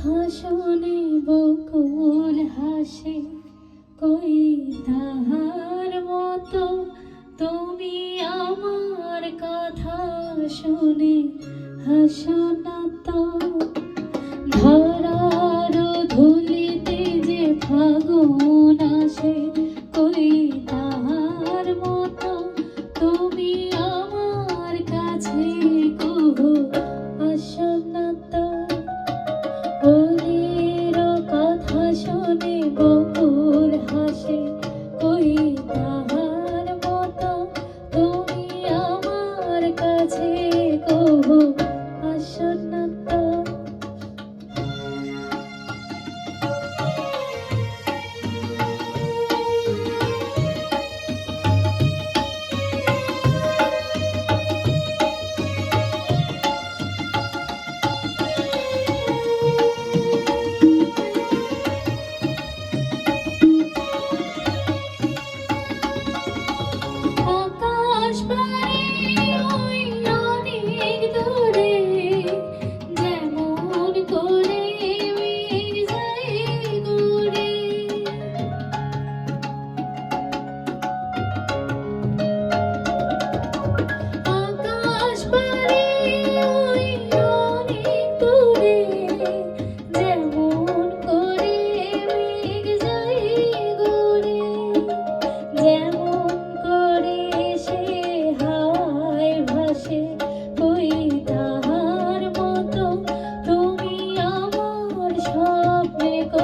হাসনে বকুল হাসে কই তাহার মতো তুমি আমার কথা শুনে হাসন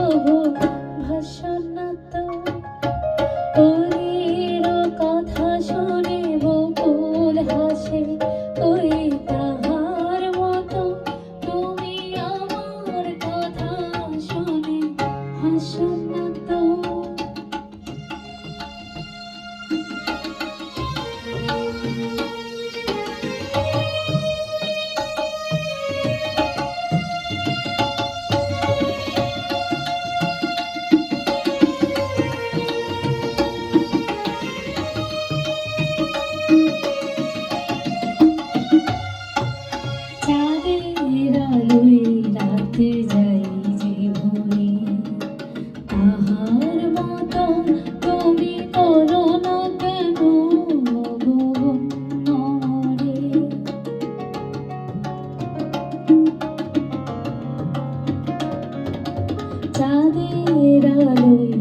তবু ভাষণা তো করির কথা শুনে বকুল হাসে কই তাহার মতো। তুমি আমার কথা শুনে হাসনা চাঁদের আলোয়